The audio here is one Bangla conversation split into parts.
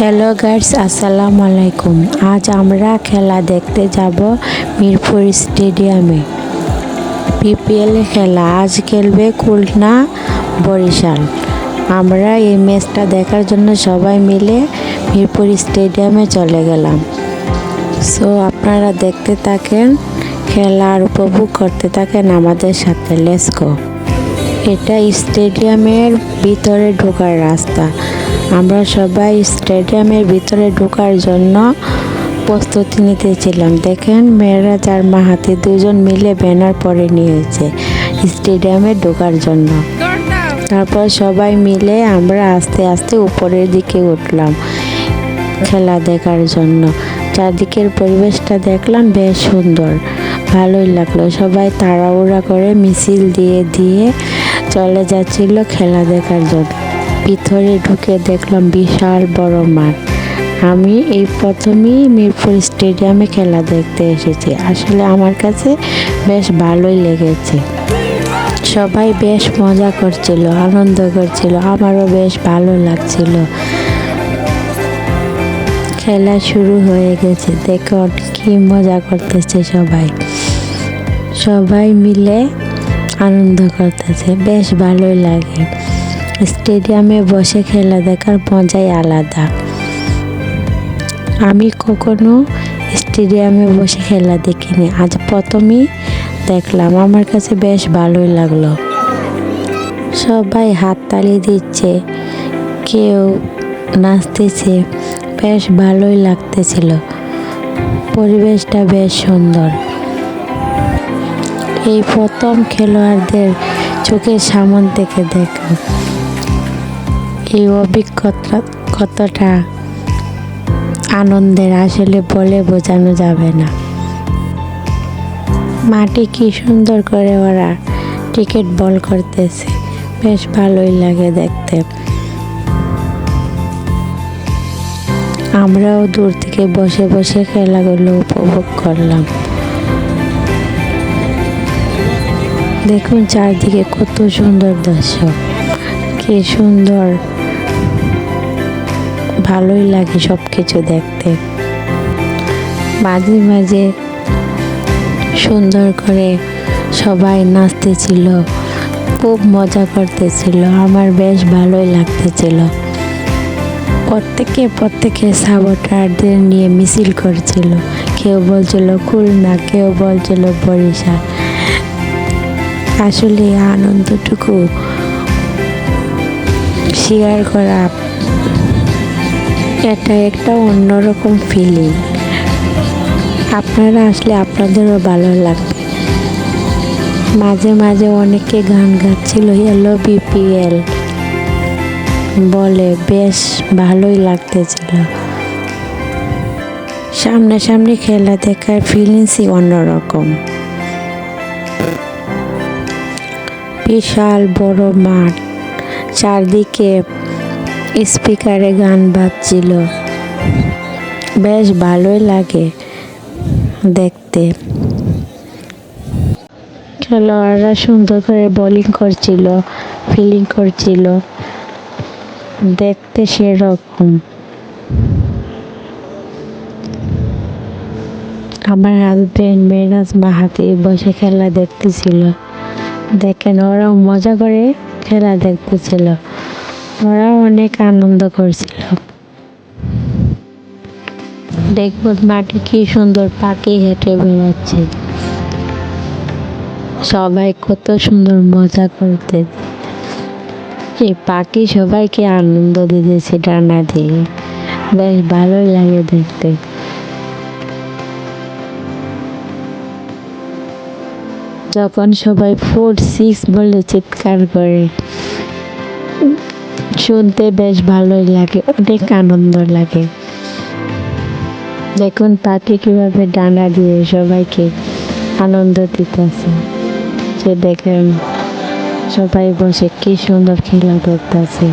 হ্যালো গাইডস আসসালামু আলাইকুম। আজ আমরা খেলা দেখতে যাব মিরপুর স্টেডিয়ামে। পিপিএল খেলা, আজ খেলবে খুলনা বরিশাল। আমরা এই ম্যাচটা দেখার জন্য সবাই মিলে মিরপুর স্টেডিয়ামে চলে গেলাম। সো আপনারা দেখতে থাকেন, খেলা আর উপভোগ করতে থাকেন আমাদের সাথে। লেসকো এটা স্টেডিয়ামের ভিতরে ঢোকার রাস্তা। আমরা সবাই স্টেডিয়ামের ভিতরে ঢোকার জন্য প্রস্তুতি নিতেছিলাম। দেখেন মেয়েরাজ আর মাহাতি দুজন মিলে ব্যানার পরে নিয়েছে স্টেডিয়ামে ঢোকার জন্য। তারপর সবাই মিলে আমরা আস্তে আস্তে উপরের দিকে উঠলাম খেলা দেখার জন্য। চারদিকের পরিবেশটা দেখলাম বেশ সুন্দর, ভালোই লাগল। সবাই তাড়াহুড়া করে মিছিল দিয়ে দিয়ে চলে যাচ্ছিল খেলা দেখার জন্য। ভিতরে ঢুকে দেখলাম বিশাল বড় মাঠ। আমি এই প্রথমেই মিরপুর স্টেডিয়ামে খেলা দেখতে এসেছি। আসলে আমার কাছে বেশ ভালোই লেগেছে। সবাই বেশ মজা করছিল, আনন্দ করছিল, আমারও বেশ ভালো লাগছিল। খেলা শুরু হয়ে গেছে দেখুন কি মজা করতেছে সবাই। সবাই মিলে আনন্দ করতেছে, বেশ ভালোই লাগে। স্টেডিয়ামে বসে খেলা দেখার মজাই আলাদা। আমি কখনো স্টেডিয়ামে বসে খেলা দেখিনি। আজ প্রথমেই দেখলাম, আমার কাছে বেশ ভালোই লাগল। সবাই হাততালি দিচ্ছে, কেউ নাচতেছে, বেশ ভালোই লাগতেছিল। পরিবেশটা বেশ সুন্দর। এই প্রথম খেলোয়াড়দের চোখের সামন থেকে দেখা। এই অভিজ্ঞতা কতটা আনন্দের আসলে বলে বোঝানো যাবে না। মাটি কি সুন্দর করে ওরা ক্রিকেট বল করতেছে। বেশ ভালোই লাগে দেখতে। আমরাও দূর থেকে বসে বসে খেলাগুলো উপভোগ করলাম। দেখুন চারদিকে কত সুন্দর দর্শক কি সুন্দর ভালোই লাগে সব কিছু দেখতে। মাঝে মাঝে সুন্দর করে সবাই নাচতেছিল, খুব মজা করতেছিল, আমার বেশ ভালোই লাগতেছিল। প্রত্যেকে প্রত্যেকে সাবোটারদের নিয়ে মিছিল করছিল। কেউ বলছিল খুলনা কেউ বলছিল, বরিশাল। আসলে আনন্দটুকু শেয়ার করা এটা একটা অন্যরকম ফিলিং আপনারা আসলে আপনাদেরও ভালো লাগবে। মাঝে মাঝে অনেকে গান গাচ্ছিল এলো বিপিএল বলে, বেশ, ভালোই লাগতেছিল। সামনাসামনি খেলা দেখার ফিলিংসই অন্যরকম। বিশাল বড় মাঠ, চারদিকে স্পিকারে গান বাজছিল। বেশ ভালোই লাগে দেখতে। খেলোয়াড়রা সুন্দর করে বোলিং করছিল ফিল্ডিং করছিল। দেখতে সেরকম। আমার হাজবেন্ড মেরাজ মাহাতি বসে খেলা দেখতেছিল। দেখেন ওরা মজা করে খেলা দেখতেছিল। ওরা অনেক আনন্দ করছিল। দেখব মাঠে কি সুন্দর পাখি হেঁটে বেড়াচ্ছে। সবাই কত সুন্দর মজা করতে। এই পাখি সবাইকে আনন্দ দিতেছে ডানা দিয়ে। বেশ ভালোই লাগে দেখতে। যখন সবাই ফোর সিক্স বলে চিৎকার করে শুনতে বেশ ভালোই লাগে, অনেক আনন্দ লাগে। দেখুন পাখি কীভাবে ডানা দিয়ে সবাইকে আনন্দ দিতেছে। যে দেখেন সবাই বসে কি সুন্দর খেলা করতেছে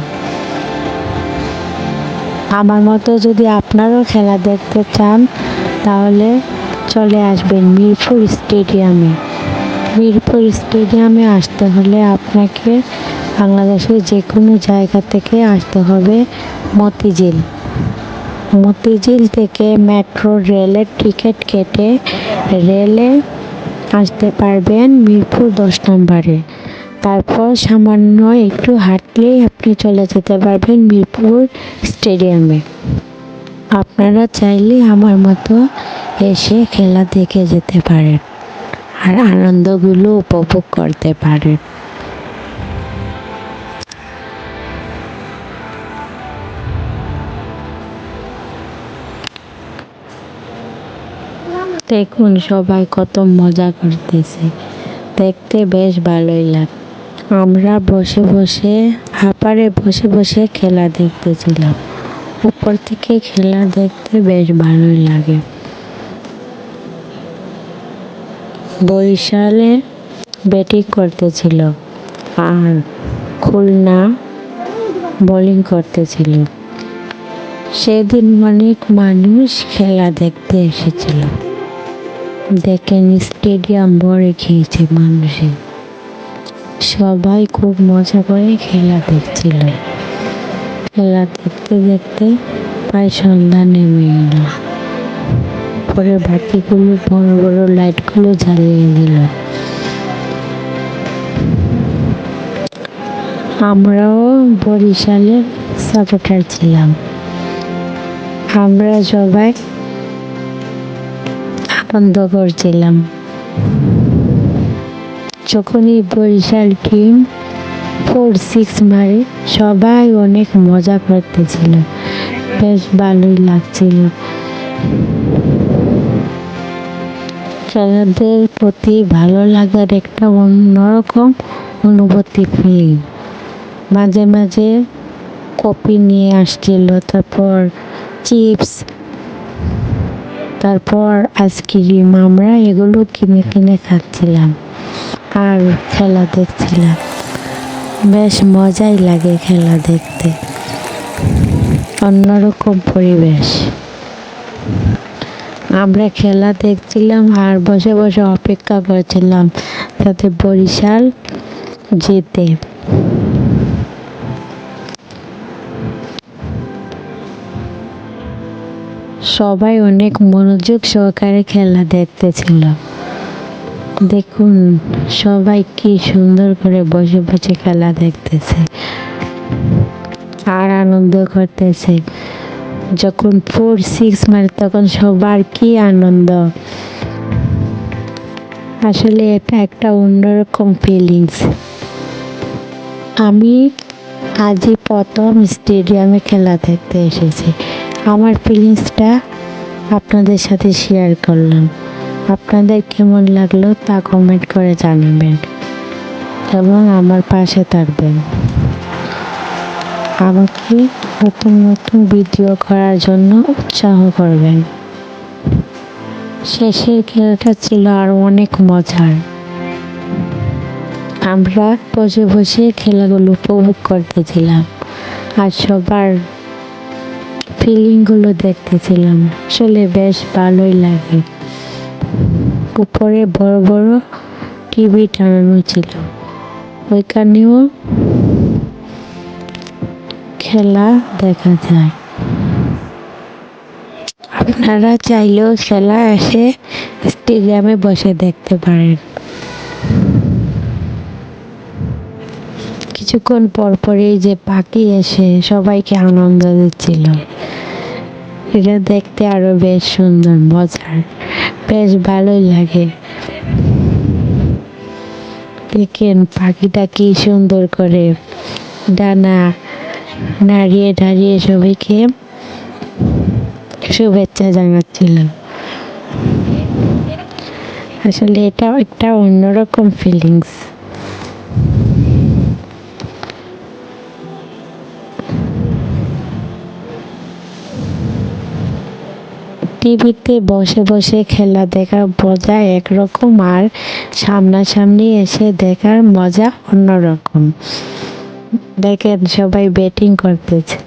আমার মতো যদি আপনারও খেলা দেখতে চান, তাহলে চলে আসবেন মিরপুর স্টেডিয়ামে। মিরপুর স্টেডিয়ামে আসতে হলে আপনাকে বাংলাদেশের যে কোনো জায়গা থেকে আসতে হবে মতিঝিল। মতিঝিল থেকে মেট্রো রেলের টিকিট কেটে রেলে আসতে পারবেন মিরপুর দশ নম্বরে। তারপর সামান্য একটু হাঁটলেই আপনি চলে যেতে পারবেন মিরপুর স্টেডিয়ামে। আপনারা চাইলে আমার মতো এসে খেলা দেখে যেতে পারেন আর আনন্দগুলো উপভোগ করতে পারেন। দেখুন সবাই কত মজা করতেছে। দেখতে বেশ ভালোই লাগে আমরা বসে বসে, হাপারে বসে বসে খেলা দেখতেছিলাম। উপর থেকে খেলা দেখতে বেশ ভালোই লাগে। বরিশালে ব্যাটিং করতেছিল আর খুলনা বোলিং করতেছিল। সেদিন অনেক মানুষ খেলা দেখতে এসেছিল। দেখেন স্টেডিয়াম ভরে খেয়েছে মানুষে। সবাই খুব মজা করে খেলা দেখছিল। খেলা দেখতে দেখতে প্রায় সন্ধ্যা নেমে এলো। পরে বাতিগুলো, বড় বড় লাইটগুলো জ্বালিয়ে দিল। আমরাও বরিশালের সাপোর্টার ছিলাম। আমরা সবাই আনন্দ করছিলাম যখনই বরিশাল টিম ফোর সিক্স মারে, সবাই অনেক মজা করতেছিল। বেশ ভালোই লাগছিল। খেলাদের প্রতি ভালো লাগার একটা অন্যরকম অনুভূতি ফিলিং মাঝে মাঝে কপি নিয়ে আসছিল, তারপর চিপস তারপর আইসক্রিম আমরা এগুলো কিনে কিনে খাচ্ছিলাম আর খেলা দেখছিলাম। বেশ মজাই লাগে খেলা দেখতে। অন্যরকম পরিবেশ। আমরা খেলা দেখছিলাম আর বসে বসে অপেক্ষা করছিলাম যাতে বরিশাল জেতে সবাই অনেক মনোযোগ সহকারে খেলা দেখতেছিল। দেখুন, সবাই কি সুন্দর করে বসে বসে খেলা দেখতেছে। আর আনন্দ করতেছে। যখন ফোর সিক্স মারে তখন সবার কি আনন্দ। আসলে এটা একটা অন্যরকম ফিলিংস আমি আজই প্রথম স্টেডিয়ামে খেলা দেখতে এসেছি। আমার ফিলিংসটা আপনাদের সাথে শেয়ার করলাম। আপনাদের কেমন লাগল তা কমেন্ট করে জানাবেন এবং আমার পাশে থাকবেন। আমাকে নতুন নতুন ভিডিও করার জন্য উৎসাহ করবেন। শেষের খেলাটা ছিল আর অনেক মজার। আমরা বসে বসে খেলাগুলো উপভোগ করতেছিলাম। আর সবার ফিলিংগুলো দেখতেছিলাম। আসলে বেশ ভালোই লাগে। উপরে বড় বড় টিভি টানানো ছিল। ওইখানেও খেলা দেখা যায়। আপনারা চাইলেও খেলা এসে স্টেডিয়ামে বসে দেখতে পারেন। কিছুক্ষণ পর পরই যে পাখি এসে সবাইকে আনন্দ দিচ্ছিল। এটা দেখতে আরও বেশ সুন্দর, মজার। বেশ ভালোই লাগে। দেখেন পাখিটা কি সুন্দর করে ডানা নাড়িয়ে দাঁড়িয়ে সবাইকে শুভেচ্ছা জানাচ্ছিল। আসলে এটা একটা অন্যরকম ফিলিংস টিভিতে বসে বসে খেলা দেখার মজা একরকম আর সামনাসামনি এসে দেখার মজা অন্যরকম। দেখেন সবাই ব্যাটিং করতেছে।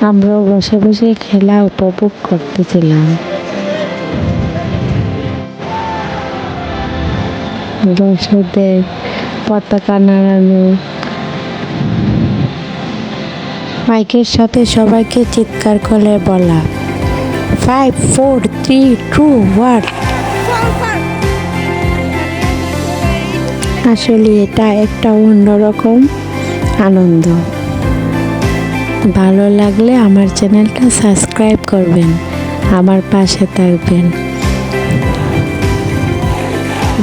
আমরাও বসে বসে খেলা উপভোগ করতেছিলাম। দর্শকদের পতাকা নাড়ানো মাইকের সাথে সবাইকে চিৎকার করে বলা। Five four three two one আসলে এটা একটা অন্যরকম আনন্দ। ভালো লাগলে আমার চ্যানেলটা সাবস্ক্রাইব করবেন, আমার পাশে থাকবেন।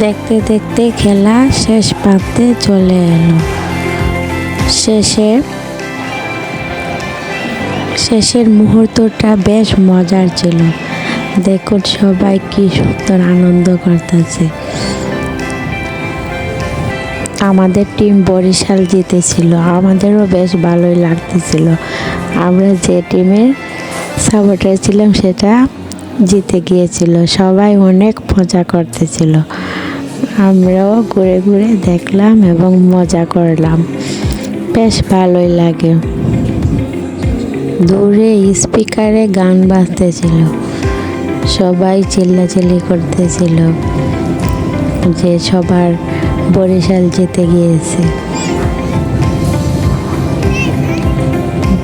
দেখতে দেখতে খেলা শেষ প্রান্তে চলে এলো। শেষে শেষের মুহূর্তটা বেশ মজার ছিল। দেখুন সবাই কি সুন্দর আনন্দ করতেছে। আমাদের টিম বরিশাল জিতেছিল, আমাদেরও বেশ ভালোই লাগতেছিল। আমরা যে টিমের সাপোর্টার ছিলাম সেটা জিতে গিয়েছিল। সবাই অনেক মজা করতেছিল। আমরাও ঘুরে ঘুরে দেখলাম এবং মজা করলাম। বেশ ভালোই লাগে। দূরে স্পিকারে গান বাজতেছিল। সবাই চিল্লাচিল্লি করতেছিল যে সবার বরিশাল জিতে গিয়েছে।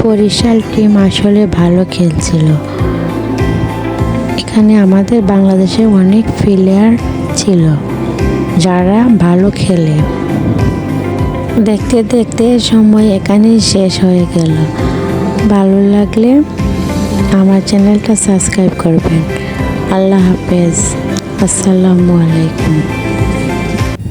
বরিশাল টিম আসলে ভালো খেলছিল। এখানে আমাদের বাংলাদেশে অনেক প্লেয়ার ছিল যারা ভালো খেলে। দেখতে দেখতে সময় এখানেই শেষ হয়ে গেল। ভালো লাগলে আমার চ্যানেলটা সাবস্ক্রাইব করবেন। আল্লাহ হাফেজ। আসসালামু আলাইকুম।